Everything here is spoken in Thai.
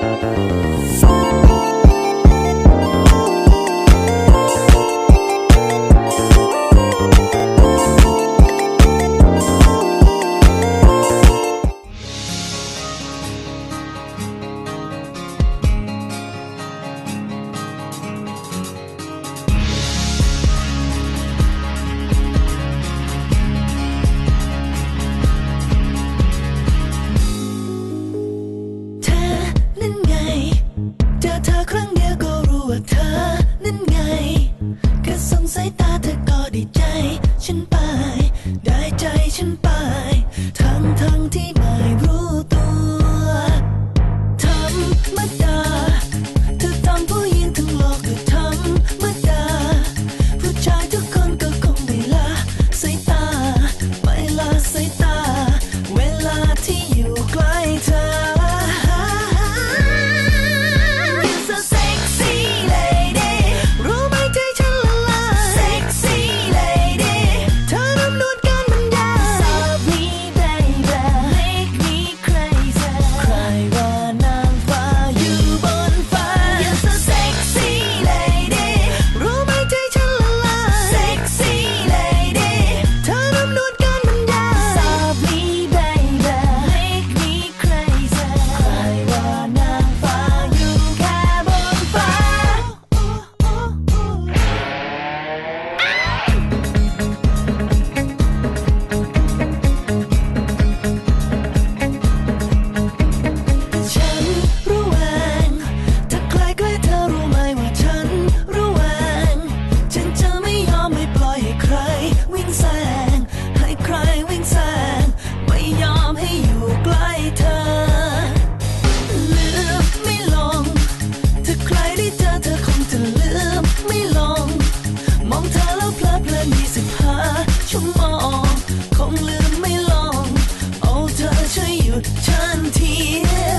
เธ ครั้งเดียวก็รู้ว่าเธอนั้นไงแค่สงสัยตาเธอก็ดีใจ ฉันไป ได้ใจฉันไป ทั้งทั้งที่ไม่รู้ตัวทำมิดาเธอทำผู้หญิงทั้งโลกก็ธรรมดา ผู้ชายทุกคนก็คงไม่ละสายตา ไม่ละสายตา เวลาที่ tears.